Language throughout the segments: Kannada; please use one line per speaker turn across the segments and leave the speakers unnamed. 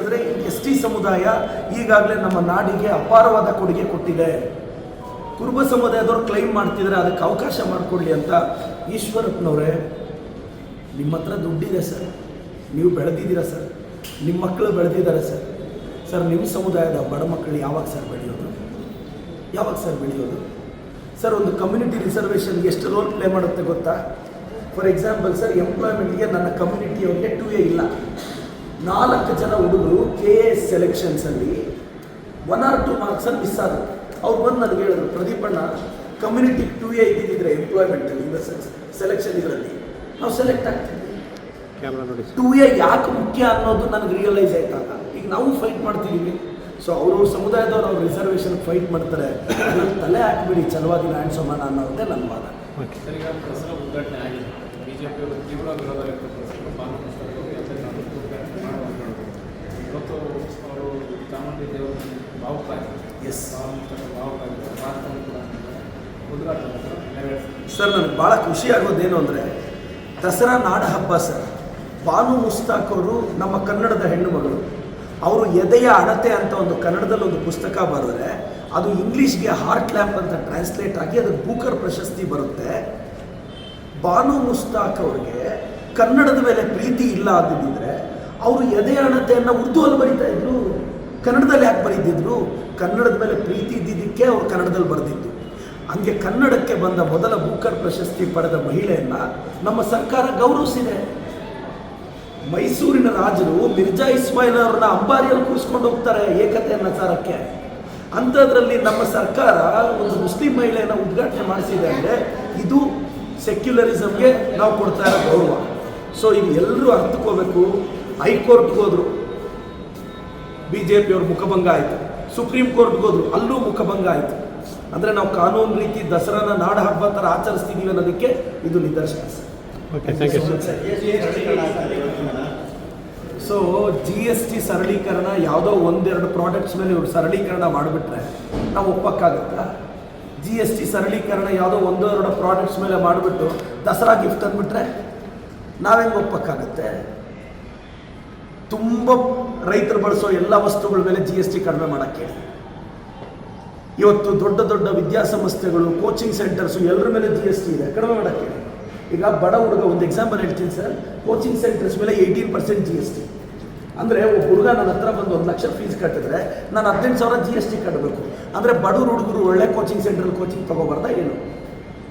ಅಂದರೆ ಎಸ್ ಟಿ ಸಮುದಾಯ ಈಗಾಗಲೇ ನಮ್ಮ ನಾಡಿಗೆ ಅಪಾರವಾದ ಕೊಡುಗೆ ಕೊಟ್ಟಿದೆ. ಕುರುಬ ಸಮುದಾಯದವ್ರು ಕ್ಲೈಮ್ ಮಾಡ್ತಿದ್ರೆ ಅದಕ್ಕೆ ಅವಕಾಶ ಮಾಡಿಕೊಡ್ಲಿ ಅಂತ ಈಶ್ವರಪ್ಪನವರೇ, ನಿಮ್ಮ ಹತ್ರ ದುಡ್ಡಿದೆ ಸರ್. ನೀವು ಬೆಳೆದಿದ್ದೀರಾ ಸರ್? ನಿಮ್ಮ ಮಕ್ಕಳು ಬೆಳೆದಿದ್ದಾರೆ ಸರ್. ಸರ್, ನಿಮ್ಮ ಸಮುದಾಯದ ಬಡ ಮಕ್ಕಳು ಯಾವಾಗ ಸರ್ ಬೆಳೆಯೋದು? ಯಾವಾಗ ಸರ್ ಬೆಳೆಯೋದು? ಸರ್, ಒಂದು ಕಮ್ಯುನಿಟಿ ರಿಸರ್ವೇಷನ್ ಎಷ್ಟು ರೋಲ್ ಪ್ಲೇ ಮಾಡುತ್ತೆ ಗೊತ್ತಾ? ಫಾರ್ ಎಕ್ಸಾಂಪಲ್ ಸರ್ ಎಂಪ್ಲಾಯ್ಮೆಂಟ್ಗೆ ನನ್ನ ಕಮ್ಯುನಿಟಿಯವ್ರಿಗೆ ಟೂ ಎ ಇಲ್ಲ. ನಾಲ್ಕು ಜನ ಹುಡುಗರು ಕೆ ಎ ಎಸ್ ಸೆಲೆಕ್ಷನ್ಸಲ್ಲಿ ಒನ್ ಆರ್ ಟು ಮಾರ್ಕ್ಸಲ್ಲಿ ಮಿಸ್ ಆದರು. ಅವ್ರು ಬಂದು ನನಗೆ ಹೇಳಿದ್ರು ಪ್ರದೀಪಣ್ಣ ಕಮ್ಯುನಿಟಿ ಟು ಎ ಇದ್ದಿದ್ದರೆ ಎಂಪ್ಲಾಯ್ಮೆಂಟಲ್ಲಿ ಇನ್ ದ ಸೆನ್ಸ್ ಸೆಲೆಕ್ಷನ್ ಇದರಲ್ಲಿ. ನಾವು ಸೆಲೆಕ್ಟ್ ಆಗ್ತೀವಿ ಟು ಎ ಯಾಕೆ ಮುಖ್ಯ ಅನ್ನೋದು ನನಗೆ ರಿಯಲೈಸ್ ಆಯ್ತಾಗ ಈಗ ನಾವು ಫೈಟ್ ಮಾಡ್ತಿದ್ದೀವಿ ಸೊ ಅವರು ಸಮುದಾಯದವರು ಅವ್ರ ರಿಸರ್ವೇಷನ್ ಫೈಟ್ ಮಾಡ್ತಾರೆ. ತಲೆ ಹಾಕ್ಬಿಡಿ ಚಲವಾದಿ ಲ್ಯಾಂಡ್ ಸಮಾನ ಅನ್ನೋದೇ ನನ್ನ ವಾದ.
ಉದ್ಘಾಟನೆ ಆಗಿದೆ. ಬಿಜೆಪಿ ತೀವ್ರ ವಿರೋಧ ಇವತ್ತು ಅವರು ಚಾಮುಂಡಿ ದೇವರ
ಎಸ್ ಸರ್ ನನಗೆ ಭಾಳ ಖುಷಿ ಆಗೋದೇನು ಅಂದರೆ ದಸರಾ ನಾಡ ಹಬ್ಬ ಸರ್. ಬಾನು ಮುಸ್ತಾಕ್ ಅವರು ನಮ್ಮ ಕನ್ನಡದ ಹೆಣ್ಣು ಮಗಳು. ಅವರು ಎದೆಯ ಅಣತೆ ಅಂತ ಒಂದು ಕನ್ನಡದಲ್ಲಿ ಒಂದು ಪುಸ್ತಕ ಬರೆದ್ರೆ ಅದು ಇಂಗ್ಲೀಷ್ಗೆ ಹಾರ್ಟ್ ಲ್ಯಾಂಪ್ ಅಂತ ಟ್ರಾನ್ಸ್ಲೇಟ್ ಆಗಿ ಅದು ಬೂಕರ್ ಪ್ರಶಸ್ತಿ ಬರುತ್ತೆ. ಬಾನು ಮುಸ್ತಾಕ್ ಅವ್ರಿಗೆ ಕನ್ನಡದ ಮೇಲೆ ಪ್ರೀತಿ ಇಲ್ಲ ಅಂದಿದ್ದರೆ ಅವರು ಎದೆ ಅಣತೆಯನ್ನು ಉರ್ದುವಲ್ಲಿ ಬರೀತಾ ಇದ್ರು. ಕನ್ನಡದಲ್ಲಿ ಯಾಕೆ ಬರೀತಿದ್ರು? ಕನ್ನಡದ ಮೇಲೆ ಪ್ರೀತಿ ಇದ್ದಿದ್ದಕ್ಕೆ ಅವರು ಕನ್ನಡದಲ್ಲಿ ಬರೆದಿದ್ದು. ಹಂಗೆ ಕನ್ನಡಕ್ಕೆ ಬಂದ ಮೊದಲ ಬೂಕರ್ ಪ್ರಶಸ್ತಿ ಪಡೆದ ಮಹಿಳೆಯನ್ನ ನಮ್ಮ ಸರ್ಕಾರ ಗೌರವಿಸಿದೆ. ಮೈಸೂರಿನ ರಾಜರು ಮಿರ್ಜಾ ಇಸ್ಮಾಯಿಲ್ ಅವ್ರನ್ನ ಅಂಬಾರಿಯಲ್ಲಿ ಕೂರಿಸ್ಕೊಂಡು ಹೋಗ್ತಾರೆ ಏಕತೆಯನ್ನ ಸಾರಕ್ಕೆ ಅಂಥದ್ರಲ್ಲಿ ನಮ್ಮ ಸರ್ಕಾರ ಒಂದು ಮುಸ್ಲಿಂ ಮಹಿಳೆಯನ್ನು ಉದ್ಘಾಟನೆ ಮಾಡಿಸಿದೆ ಅಂದರೆ ಇದು ಸೆಕ್ಯುಲರಿಸಮ್ಗೆ ನಾವು ಕೊಡ್ತಾ ಇರೋ ಗೌರವ. ಸೊ ಇದು ಎಲ್ಲರೂ ಅರ್ಥಕೋಬೇಕು. ಹೈಕೋರ್ಟ್ಗೆ ಹೋದ್ರು. ಬಿ ಜೆ ಪಿಯವ್ರ ಮುಖಭಂಗ ಆಯಿತು. ಸುಪ್ರೀಂ ಕೋರ್ಟ್ಗೆ ಹೋದ್ರು ಅಲ್ಲೂ ಮುಖಭಂಗ ಆಯಿತು. ಅಂದರೆ ನಾವು ಕಾನೂನು ರೀತಿ ದಸರಾನ ನಾಡ ಹಬ್ಬ ಥರ ಆಚರಿಸ್ತಿದ್ದೀವಿ ಅನ್ನೋದಕ್ಕೆ ಇದು ನಿದರ್ಶನ sir.
Okay thank you sir
so G S T ಸರಳೀಕರಣ ಯಾವುದೋ ಒಂದೆರಡು ಪ್ರಾಡಕ್ಟ್ಸ್ ಮೇಲೆ ಇವರು ಸರಳೀಕರಣ ಮಾಡಿಬಿಟ್ರೆ ನಾವು ಒಪ್ಪಕ್ಕಾಗತ್ತಾ? ಜಿ ಎಸ್ ಟಿ ಸರಳೀಕರಣ ಯಾವುದೋ ಒಂದೋ ಎರಡು ಪ್ರಾಡಕ್ಟ್ಸ್ ಮೇಲೆ ಮಾಡಿಬಿಟ್ಟು ದಸರಾ ಗಿಫ್ಟ್ ಅಂದ್ಬಿಟ್ರೆ ನಾವೆಂಗೆ ಒಪ್ಪಕ್ಕಾಗತ್ತೆ? ತುಂಬ ರೈತರು ಬಳಸೋ ಎಲ್ಲ ವಸ್ತುಗಳ ಮೇಲೆ ಜಿ ಎಸ್ ಟಿ ಕಡಿಮೆ ಮಾಡೋಕ್ಕೆ ಇವತ್ತು ದೊಡ್ಡ ದೊಡ್ಡ ವಿದ್ಯಾಸಂಸ್ಥೆಗಳು ಕೋಚಿಂಗ್ ಸೆಂಟರ್ಸು ಎಲ್ಲರ ಮೇಲೆ ಜಿ ಎಸ್ ಟಿ ಇದೆ, ಕಡಿಮೆ ಮಾಡೋಕ್ಕೆ ಈಗ ಬಡ ಹುಡುಗ, ಒಂದು ಎಕ್ಸಾಂಪಲ್ ಹೇಳ್ತೀನಿ ಸರ್ ಕೋಚಿಂಗ್ ಸೆಂಟರ್ಸ್ ಮೇಲೆ eighteen percent G S T ಅಂದರೆ ಒಬ್ಬ ಹುಡುಗ ನನ್ನ ಹತ್ರ ಬಂದು ಒಂದು ಲಕ್ಷ ಫೀಸ್ ಕಟ್ಟಿದ್ರೆ ನಾನು ಹದಿನೆಂಟು ಸಾವಿರ ಜಿ ಎಸ್ ಟಿ ಕಟ್ಟಬೇಕು ಅಂದರೆ ಬಡವ್ರ ಹುಡುಗರು ಒಳ್ಳೆ ಕೋಚಿಂಗ್ ಸೆಂಟ್ರಲ್ಲಿ ಕೋಚಿಂಗ್ ತೊಗೋಬಾರ್ದ ಏನು?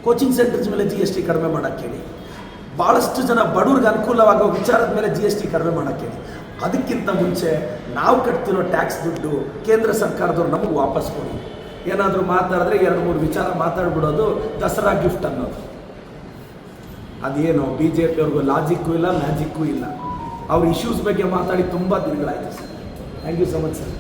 ಕೋಚಿಂಗ್ ಸೆಂಟರ್ಸ್ ಮೇಲೆ ಜಿ ಎಸ್ ಟಿ ಕಡಿಮೆ ಮಾಡೋಕ್ಕೆ ಹೇಳಿ. ಭಾಳಷ್ಟು ಜನ ಬಡವ್ರಿಗೆ ಅನುಕೂಲವಾಗೋ ವಿಚಾರದ ಮೇಲೆ ಜಿ ಎಸ್ ಟಿ ಕಡಿಮೆ ಮಾಡೋಕ್ಕೆ ಹೇಳಿ. ಅದಕ್ಕಿಂತ ಮುಂಚೆ ನಾವು ಕಟ್ತಿರೋ ಟ್ಯಾಕ್ಸ್ ದುಡ್ಡು ಕೇಂದ್ರ ಸರ್ಕಾರದವ್ರು ನಮಗೆ ವಾಪಸ್ ಕೊಡಿ. ಏನಾದರೂ ಮಾತಾಡಿದ್ರೆ ಎರಡು ಮೂರು ವಿಚಾರ ಮಾತಾಡ್ಬಿಡೋದು ದಸರಾ ಗಿಫ್ಟ್ ಅನ್ನೋದು. ಅದೇನು ಬಿ ಜೆ ಪಿಯವ್ರಿಗೂ ಲಾಜಿಕ್ಕೂ ಇಲ್ಲ ಮ್ಯಾಜಿಕ್ಕೂ ಇಲ್ಲ. ಅವ್ರ ಇಶ್ಯೂಸ್ ಬಗ್ಗೆ ಮಾತಾಡಿ ತುಂಬ ದಿನಗಳಾಯಿತು sir. Thank you so much sir